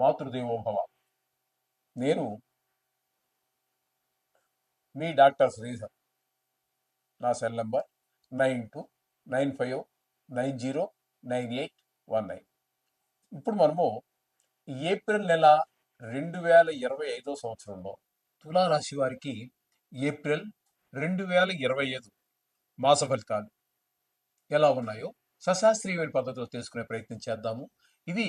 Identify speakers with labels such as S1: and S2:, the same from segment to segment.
S1: మాతృదేవోభవ. నేను మీ డాక్టర్ శ్రీధర్. నా cell number nine two nine five nine zero nine eight one nine. ఇప్పుడు మనము April నెల రెండు వేల ఇరవై ఐదో సంవత్సరంలో తులారాశి వారికి ఏప్రిల్ రెండు వేల ఇరవై ఐదు మాస ఫలితాలు ఎలా ఉన్నాయో సశాస్త్రీయమైన పద్ధతిలో తెలుసుకునే ప్రయత్నం చేద్దాము. ఇది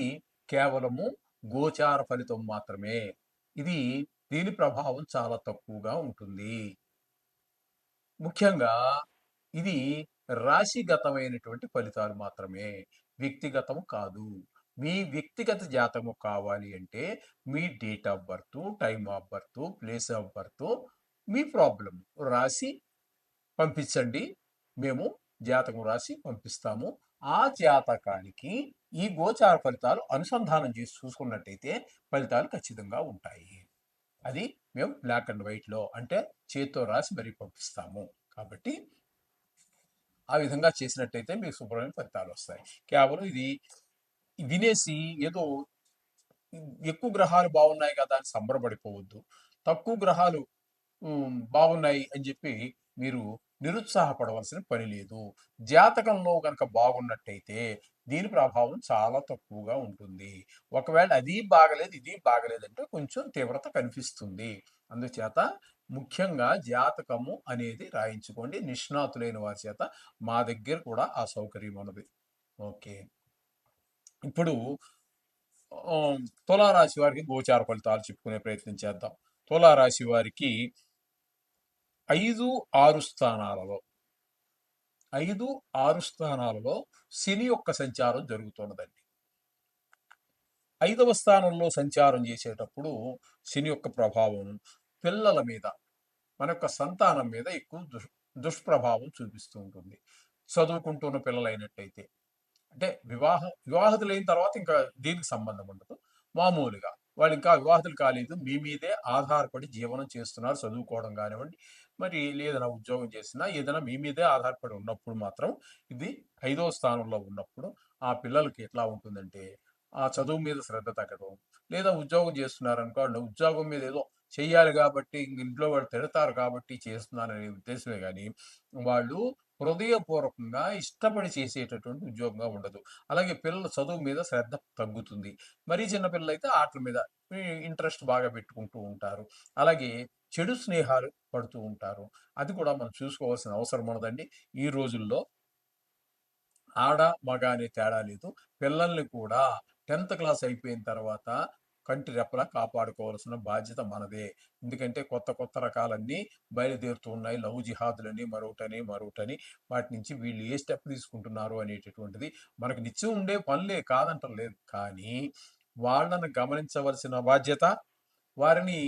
S1: కేవలము గోచార ఫలితం మాత్రమే. ఇది దీని ప్రభావం చాలా తక్కువగా ఉంటుంది. ముఖ్యంగా ఇది రాశిగతమైనటువంటి ఫలితాలు మాత్రమే. వ్యక్తిగతము కాదు. మీ వ్యక్తిగత జాతము కావాలి అంటే మీ date of birth time of birth place of birth me problem రాసి పంపించండి. మేము జాతకం రాసి పంపిస్తాము. ఆ జాతకానికి ఈ గోచార ఫలితాలు అనుసంధానం చేసి చూసుకున్నట్టయితే ఫలితాలు ఖచ్చితంగా ఉంటాయి. అది మేము బ్లాక్ అండ్ వైట్లో అంటే చేత్తో రాసి మరీ పంపిస్తాము. కాబట్టి ఆ విధంగా చేసినట్టయితే మీకు శుభ్రమైన ఫలితాలు వస్తాయి. కేవలం ఇది వినేసి ఏదో ఎక్కువ గ్రహాలు బాగున్నాయి కదా అని సంబరపడిపోవద్దు. తక్కువ గ్రహాలు బాగున్నాయి అని చెప్పి మీరు నిరుత్సాహపడవలసిన పని లేదు. జాతకంలో కనుక బాగున్నట్టయితే దీని ప్రభావం చాలా తక్కువగా ఉంటుంది. ఒకవేళ అది బాగలేదు ఇది బాగలేదంటే కొంచెం తీవ్రత కనిపిస్తుంది. అందుచేత ముఖ్యంగా జాతకము అనేది రాయించుకోండి. నిష్ణాతులైన వారి చేత మా దగ్గర కూడా ఆ సౌకర్యం ఉన్నది. ఓకే. ఇప్పుడు తులారాశి వారికి గోచార ఫలితాలు చెప్పుకునే ప్రయత్నం చేద్దాం. తులారాశి వారికి ఐదు ఆరు స్థానాలలో ఐదు ఆరు స్థానాలలో శని యొక్క సంచారం జరుగుతున్నదండి. ఐదవ స్థానంలో సంచారం చేసేటప్పుడు శని యొక్క ప్రభావం పిల్లల మీద మన యొక్క సంతానం మీద ఎక్కువ దుష్ దుష్ప్రభావం చూపిస్తూ ఉంటుంది. చదువుకుంటున్న పిల్లలైనట్టయితే అంటే వివాహ వివాహితులైన తర్వాత ఇంకా దీనికి సంబంధం ఉండదు. మామూలుగా వాళ్ళు ఇంకా వివాహితులు కాలేదు. మీ మీదే ఆధారపడి జీవనం చేస్తున్నారు చదువుకోవడం కానివ్వండి. మరి ఏదైనా ఉద్యోగం చేసినా ఏదైనా మీ మీదే ఆధారపడి ఉన్నప్పుడు మాత్రం ఇది ఐదో స్థానంలో ఉన్నప్పుడు ఆ పిల్లలకి ఎట్లా ఉంటుందంటే ఆ చదువు మీద శ్రద్ధ తగ్గడం లేదా ఉద్యోగం చేస్తున్నారు అనుకోండి ఉద్యోగం మీద ఏదో చెయ్యాలి కాబట్టి ఇంట్లో వాళ్ళు తిడతారు కాబట్టి చేస్తున్నారనే ఉద్దేశమే కానీ వాళ్ళు హృదయపూర్వకంగా ఇష్టపడి చేసేటటువంటి ఉద్యోగంగా ఉండదు. అలాగే పిల్లల చదువు మీద శ్రద్ధ తగ్గుతుంది. మరీ చిన్నపిల్లలు అయితే ఆటల మీద ఇంట్రెస్ట్ బాగా పెట్టుకుంటూ ఉంటారు. అలాగే చెడు స్నేహాలు పడుతూ ఉంటారు. అది కూడా మనం చూసుకోవాల్సిన అవసరం ఉన్నదండి. ఈ రోజుల్లో ఆడ మగ అనే తేడా లేదు. పిల్లల్ని కూడా టెన్త్ క్లాస్ అయిపోయిన తర్వాత కంటి రెప్పలా కాపాడుకోవాల్సిన బాధ్యత మనదే. ఎందుకంటే కొత్త కొత్త రకాలన్నీ బయలుదేరుతూ ఉన్నాయి. లవ్ జిహాదులని మరొకటని మరొకటని. వాటి నుంచి వీళ్ళు ఏ స్టెప్ తీసుకుంటున్నారు అనేటటువంటిది మనకు నిత్యం ఉండే పనులే కాదంటలేదు కానీ వాళ్ళను గమనించవలసిన బాధ్యత వారిని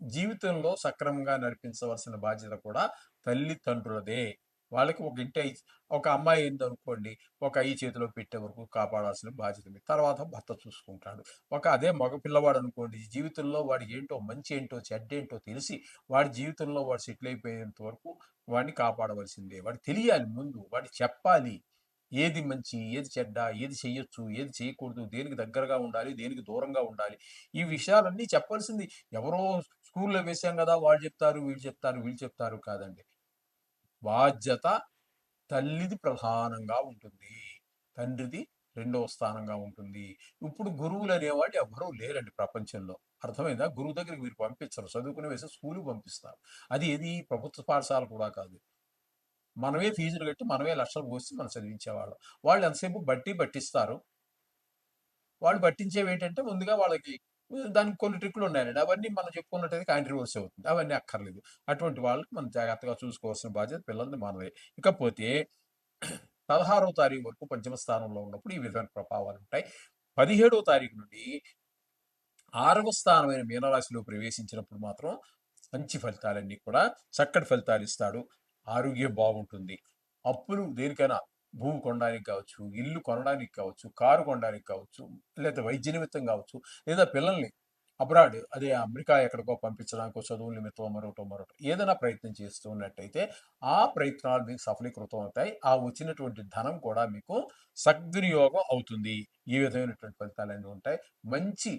S1: జీవితంలో సక్రమంగా నడిపించవలసిన బాధ్యత కూడా తల్లిదండ్రులదే. వాళ్ళకి ఒక ఇంటి ఒక అమ్మాయి ఏందనుకోండి ఒక అయ్యి చేతిలో పెట్టే వరకు కాపాడాల్సిన బాధ్యత మీ. తర్వాత భర్త చూసుకుంటాడు. ఒక అదే మగ పిల్లవాడు అనుకోండి జీవితంలో వాడు ఏంటో మంచి ఏంటో చెడ్డేంటో తెలిసి వాడి జీవితంలో వాడు సెటిల్ అయిపోయేంత వరకు వాడిని కాపాడవలసిందే. వాడు తెలియాలి ముందు వాడు చెప్పాలి ఏది మంచి ఏది చెడ్డ ఏది చేయొచ్చు ఏది చేయకూడదు దేనికి దగ్గరగా ఉండాలి దేనికి దూరంగా ఉండాలి. ఈ విషయాలన్నీ చెప్పాల్సింది. ఎవరో స్కూల్లో వేసాం కదా వాళ్ళు చెప్తారు వీళ్ళు చెప్తారు వీళ్ళు చెప్తారు కాదండి. బాధ్యత తల్లిది ప్రధానంగా ఉంటుంది. తండ్రిది రెండవ స్థానంగా ఉంటుంది. ఇప్పుడు గురువులు అనేవాళ్ళు ఎవరూ లేరండి ప్రపంచంలో. అర్థమైందా? గురువు దగ్గరికి మీరు పంపించరు. చదువుకునే వేసే స్కూలు పంపిస్తారు. అది ఏది? ప్రభుత్వ పాఠశాల కూడా కాదు. మనమే ఫీజులు కట్టి మనమే లక్షలు పోసి మనం చదివించేవాళ్ళం. వాళ్ళు ఎంతసేపు బట్టి పట్టిస్తారు? వాళ్ళు పట్టించేవి ఏంటంటే ముందుగా వాళ్ళకి దానికి కొన్ని ట్రిక్లు ఉన్నాయండి అవన్నీ మనం చెప్పుకున్నట్టయితే కాంట్రవర్సీ అవుతుంది. అవన్నీ అక్కర్లేదు. అటువంటి వాళ్ళకి మనం జాగ్రత్తగా చూసుకోవాల్సిన బాధ్యత పిల్లల్ని మనదే ఇకపోతే పదహారవ తారీఖు వరకు పంచమ స్థానంలో ఉన్నప్పుడు ఈ విధమైన ప్రభావాలు ఉంటాయి. పదిహేడవ తారీఖు నుండి ఆరవ స్థానమైన మీనరాశిలో ప్రవేశించినప్పుడు మాత్రం మంచి ఫలితాలన్నీ కూడా చక్కటి ఫలితాలు ఇస్తాడు. ఆరోగ్యం బాగుంటుంది. అప్పులు దేనికైనా భూమి కొనడానికి కావచ్చు ఇల్లు కొనడానికి కావచ్చు కారు కొనడానికి కావచ్చు లేదా వైద్య నిమిత్తం కావచ్చు లేదా పిల్లల్ని అబ్రాడ్ అదే అమెరికా ఎక్కడికో పంపించడానికో చదువు నిమిత్తం మరొకటో మరొకటి ఏదైనా ప్రయత్నం చేస్తూ ఉన్నట్టయితే ఆ ప్రయత్నాలు మీకు సఫలీకృతం అవుతాయి. ఆ వచ్చినటువంటి ధనం కూడా మీకు సద్వినియోగం అవుతుంది. ఈ విధమైనటువంటి ఫలితాలు అన్నీ ఉంటాయి. మంచి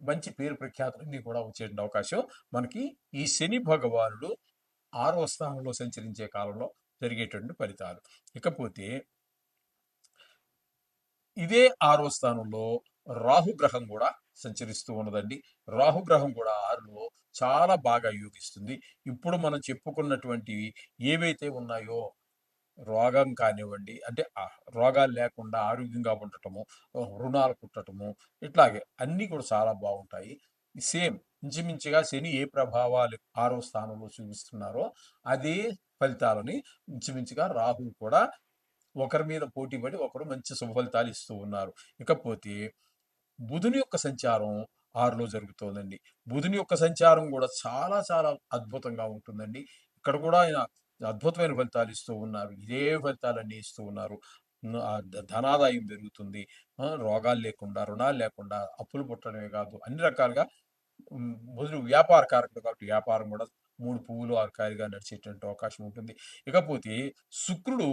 S1: మంచి పేరు ప్రఖ్యాతులన్నీ కూడా వచ్చే అవకాశం మనకి ఈ శని భగవానుడు ఆరవ స్థానంలో సంచరించే కాలంలో జరిగేటువంటి ఫలితాలు. ఇకపోతే ఇదే ఆరో స్థానంలో రాహుగ్రహం కూడా సంచరిస్తూ ఉన్నదండి. రాహుగ్రహం కూడా ఆరులో చాలా బాగా యోగిస్తుంది. ఇప్పుడు మనం చెప్పుకున్నటువంటివి ఏవైతే ఉన్నాయో రోగం కానివ్వండి అంటే రోగాలు లేకుండా ఆరోగ్యంగా ఉండటము రుణాలు పుట్టటము ఇట్లాగే అన్నీ కూడా చాలా బాగుంటాయి. సేమ్ ఇంచుమించుగా శని ఏ ప్రభావాలు ఆరో స్థానంలో చూపిస్తున్నారో అదే ఫలితాలని ఇంచుమించుగా రాహు కూడా ఒకరి మీద పోటీ పడి ఒకరు మంచి శుభ ఫలితాలు ఇస్తూ ఉన్నారు. ఇకపోతే బుధుని యొక్క సంచారం ఆరులో జరుగుతోందండి. బుధుని యొక్క సంచారం కూడా చాలా చాలా అద్భుతంగా ఉంటుందండి. ఇక్కడ కూడా ఆయన అద్భుతమైన ఫలితాలు ఇస్తూ ఉన్నారు. ఇదే ఫలితాలన్నీ ఇస్తూ ఉన్నారు. ధనాదాయం పెరుగుతుంది. రోగాలు లేకుండా రుణాలు లేకుండా అప్పులు పుట్టడమే కాదు అన్ని రకాలుగా మొదలు వ్యాపార కారకుడు కాబట్టి వ్యాపారం కూడా మూడు పువ్వులు ఆరు నడిచేటువంటి అవకాశం ఉంటుంది. ఇకపోతే శుక్రుడు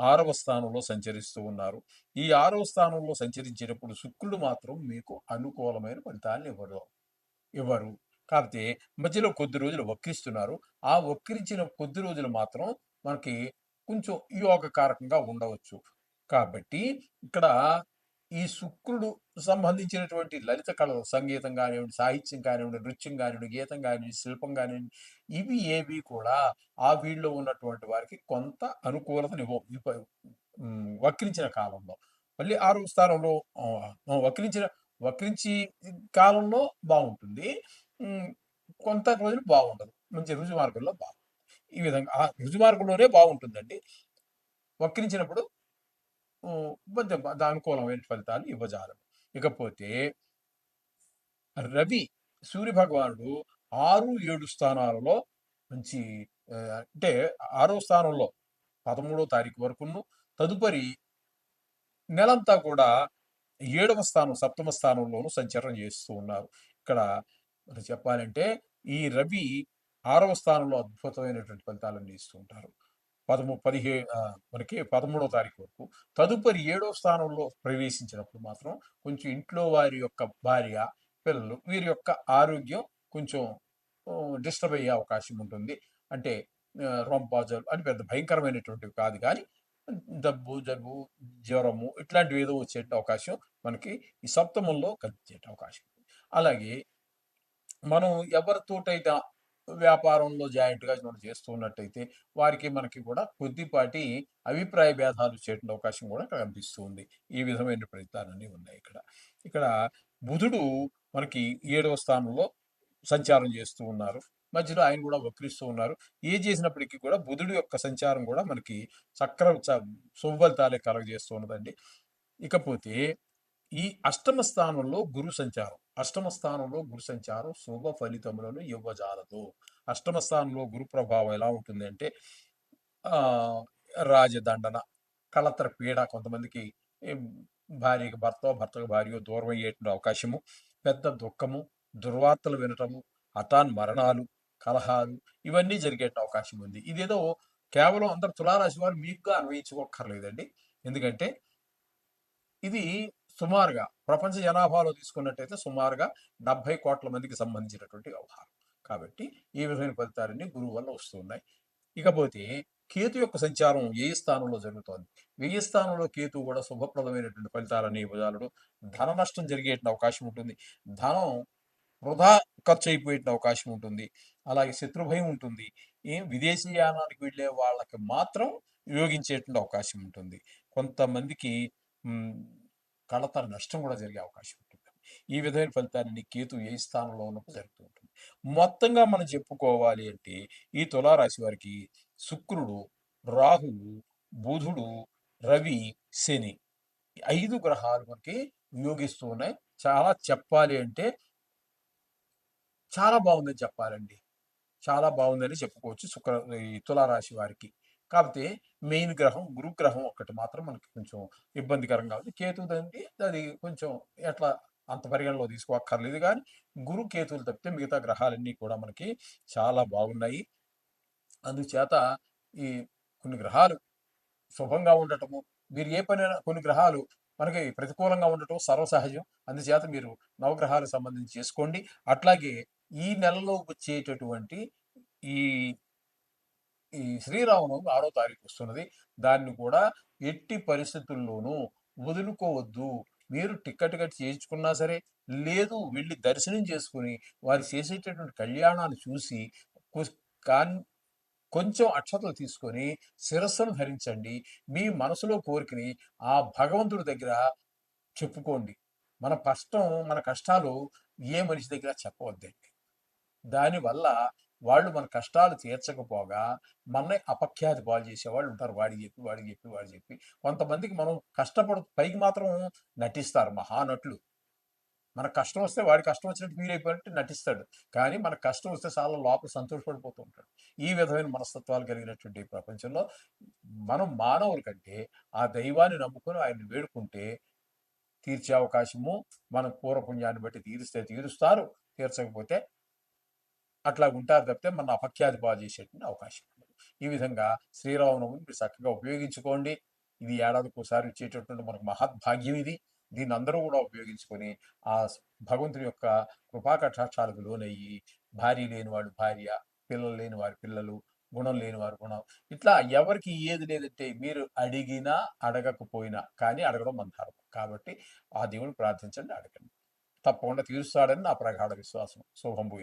S1: ఆరవ స్థానంలో సంచరిస్తూ ఉన్నారు. ఈ ఆరవ స్థానంలో సంచరించేటప్పుడు శుక్రుడు మాత్రం మీకు అనుకూలమైన ఫలితాలను ఇవ్వరు ఇవ్వరు కాకపోతే మధ్యలో కొద్ది రోజులు వక్రిస్తున్నారు. ఆ వక్రించిన కొద్ది రోజులు మాత్రం మనకి కొంచెం యోగకారకంగా ఉండవచ్చు. కాబట్టి ఇక్కడ ఈ శుక్రుడు సంబంధించినటువంటి లలిత కళలు సంగీతం కానివ్వండి సాహిత్యం కానివ్వండి నృత్యం కానివ్వండి గీతం కానివ్వండి శిల్పం కానివ్వండి ఇవి ఏవి కూడా ఆ వీళ్ళలో ఉన్నటువంటి వారికి కొంత అనుకూలతను ఇవ్వవు ఇవ్వ- వక్రించిన కాలంలో. మళ్ళీ ఆరో స్థానంలో వక్రించిన వక్రించి కాలంలో బాగుంటుంది. కొంత రోజులు బాగుండదు. మంచి రుజు మార్గంలో బాగుంటుంది. ఈ విధంగా ఆ రుజు మార్గంలోనే బాగుంటుందండి. వక్రించినప్పుడు కొంచెం అనుకూలమైన ఫలితాలు ఇవ్వజాలము. ఇకపోతే రవి సూర్య భగవానుడు ఆరు ఏడు స్థానాలలో మంచి అంటే ఆరో స్థానంలో పదమూడో తారీఖు వరకును తదుపరి నెలంతా కూడా ఏడవ స్థానం సప్తమ స్థానంలోనూ సంచారం చేస్తూ ఉన్నారు. ఇక్కడ చెప్పాలంటే ఈ రవి ఆరవ స్థానంలో అద్భుతమైనటువంటి ఫలితాలను ఇస్తూ ఉంటారు. పదమూ పదిహే మనకి పదమూడవ తారీఖు వరకు తదుపరి ఏడో స్థానంలో ప్రవేశించినప్పుడు మాత్రం కొంచెం ఇంట్లో వారి యొక్క భార్య పిల్లలు వీరి యొక్క ఆరోగ్యం కొంచెం డిస్టర్బ్ అయ్యే అవకాశం ఉంటుంది. అంటే రొంపాజలు అని పెద్ద భయంకరమైనటువంటివి కాదు కానీ దబ్బు జలుబు జ్వరము ఇట్లాంటివి ఏదో వచ్చే అవకాశం మనకి ఈ సప్తమంలో కల్పించే అవకాశం. అలాగే మనం ఎవరితోటైతే వ్యాపారంలో జాయింట్గా మనం చేస్తూ ఉన్నట్టయితే వారికి మనకి కూడా కొద్దిపాటి అభిప్రాయ భేదాలు చేయడం అవకాశం కూడా కనిపిస్తుంది. కనిపిస్తూ ఉంది ఈ విధమైన ఫలితాలన్నీ ఉన్నాయి ఇక్కడ. ఇక్కడ బుధుడు మనకి ఏడవ స్థానంలో సంచారం చేస్తూ ఉన్నారు. మధ్యలో ఆయన కూడా వక్రిస్తూ ఉన్నారు. ఏ చేసినప్పటికీ కూడా బుధుడు యొక్క సంచారం కూడా మనకి చక్ర చ- శుభఫలితాలే కలగజేస్తూ ఉన్నదండి. ఇకపోతే ఈ అష్టమ స్థానంలో గురు సంచారం. అష్టమ స్థానంలో గురు సంచారం శుభ ఫలితములను ఇవ్వజాలదు. అష్టమ స్థానంలో గురు ప్రభావం ఎలా ఉంటుంది అంటే రాజదండన కలత్ర పీడ కొంతమందికి భార్యకి భర్త భర్తకు భార్య దూరం అయ్యేటువంటి అవకాశము. పెద్ద దుఃఖము దుర్వార్తలు వినటము హఠాన్ మరణాలు కలహాలు ఇవన్నీ జరిగే అవకాశం ఉంది. ఇదేదో కేవలం అందరు తులారాశి వారు మీకుగా అన్వయించుకోక్కర్లేదండి. ఎందుకంటే ఇది సుమారుగా ప్రపంచ జనాభాలో తీసుకున్నట్టయితే సుమారుగా డెబ్బై కోట్ల మందికి సంబంధించినటువంటి వ్యవహారం. కాబట్టి ఈ విధమైన ఫలితాలన్నీ గురువు వల్ల వస్తున్నాయి. ఇకపోతే కేతు యొక్క సంచారం ఏ స్థానంలో జరుగుతోంది. వెయ్యి స్థానంలో కేతు కూడా శుభప్రదమైనటువంటి ఫలితాలని ఇవ్వజాలడు ధన నష్టం జరిగే అవకాశం ఉంటుంది. ధనం వృధా ఖర్చు అయిపోయే అవకాశం ఉంటుంది. అలాగే శత్రుభయం ఉంటుంది. ఏం విదేశీయానానికి వెళ్ళే వాళ్ళకి మాత్రం వినియోగించేటువంటి అవకాశం ఉంటుంది. కొంతమందికి కళత నష్టం కూడా జరిగే అవకాశం ఉంటుంది. ఈ విధమైన ఫలితాన్ని కేతు ఏ స్థానంలో ఉన్నప్పుడు జరుగుతూ ఉంటుంది. మొత్తంగా మనం చెప్పుకోవాలి అంటే ఈ తులారాశి వారికి శుక్రుడు రాహువు బుధుడు రవి శని ఐదు గ్రహాలు మనకి వియోగిస్తూ ఉన్నాయి. చాలా చెప్పాలి అంటే చాలా బాగుందని చెప్పాలండి. చాలా బాగుందని చెప్పుకోవచ్చు శుక్ర ఈ తులారాశి వారికి. కాకపోతే మెయిన్ గ్రహం గురుగ్రహం ఒక్కటి మాత్రం మనకి కొంచెం ఇబ్బందికరంగా ఉంది. కేతు దండి అది కొంచెం ఎట్లా అంత పరిగణలో తీసుకోక్కర్లేదు కానీ గురు కేతువులు తప్పితే మిగతా గ్రహాలన్నీ కూడా మనకి చాలా బాగున్నాయి. అందుచేత ఈ కొన్ని గ్రహాలు శుభంగా ఉండటము మీరు ఏ పని కొన్ని గ్రహాలు మనకి ప్రతికూలంగా ఉండటం సర్వసహజం. అందుచేత మీరు నవగ్రహాలకు సంబంధించి చేసుకోండి. అట్లాగే ఈ నెలలో వచ్చేటటువంటి ఈ ఈ శ్రీరామనవమి ఆరో తారీఖు వస్తున్నది. దాన్ని కూడా ఎట్టి పరిస్థితుల్లోనూ వదులుకోవద్దు. మీరు టికెట్ కట్ చేయించుకున్నా సరే లేదు వెళ్ళి దర్శనం చేసుకుని వారు చేసేటటువంటి కళ్యాణాలు చూసి కాన్ కొంచెం అక్షతలు తీసుకొని శిరస్సును ధరించండి. మీ మనసులో కోరికని ఆ భగవంతుడి దగ్గర చెప్పుకోండి. మన కష్టం మన కష్టాలు ఏ మనిషి దగ్గర చెప్పవద్దండి. దానివల్ల వాళ్ళు మన కష్టాలు తీర్చకపోగా మనని అపఖ్యాతి పాలు చేసేవాళ్ళు ఉంటారు. వాడికి చెప్పి వాడికి చెప్పి వాడు చెప్పి. కొంతమందికి మనం కష్టపడు పైకి మాత్రం నటిస్తారు మహానటులు. మన కష్టం వస్తే వాడి కష్టం వచ్చినట్టు ఫీల్ అయిపోయినట్టు నటిస్తాడు. కానీ మన కష్టం వస్తే చాలా లోపల సంతోషపడిపోతూ ఉంటాడు. ఈ విధమైన మనస్తత్వాలు కలిగినటువంటి ప్రపంచంలో మనం మానవుల కంటే ఆ దైవాన్ని నమ్ముకొని ఆయన్ని వేడుకుంటే తీర్చే అవకాశము మన పూర్వపుణ్యాన్ని బట్టి తీరిస్తే తీరుస్తారు. తీర్చకపోతే అట్లా ఉంటారు తప్పితే మన అపఖ్యాతి పాలు చేసేటువంటి అవకాశం ఉండదు ఈ విధంగా శ్రీరామనవమిని మీరు చక్కగా ఉపయోగించుకోండి. ఇది ఏడాదికి ఒకసారి ఇచ్చేటటువంటి మనకు మహద్భాగ్యం ఇది. దీన్ని అందరూ కూడా ఉపయోగించుకొని ఆ భగవంతుని యొక్క కృపాకటాక్షాలకు లోనయ్యి భార్య లేని వాడు భార్య పిల్లలు లేని వారి పిల్లలు గుణం లేని వారి గుణం ఇట్లా ఎవరికి ఏది లేదంటే మీరు అడిగినా అడగకపోయినా కానీ అడగడం మన ధర్మం. కాబట్టి ఆ దేవుని ప్రార్థించండి అడగండి. తప్పకుండా తీరుస్తాడని నా ప్రగాఢ విశ్వాసం. శుభంభూయ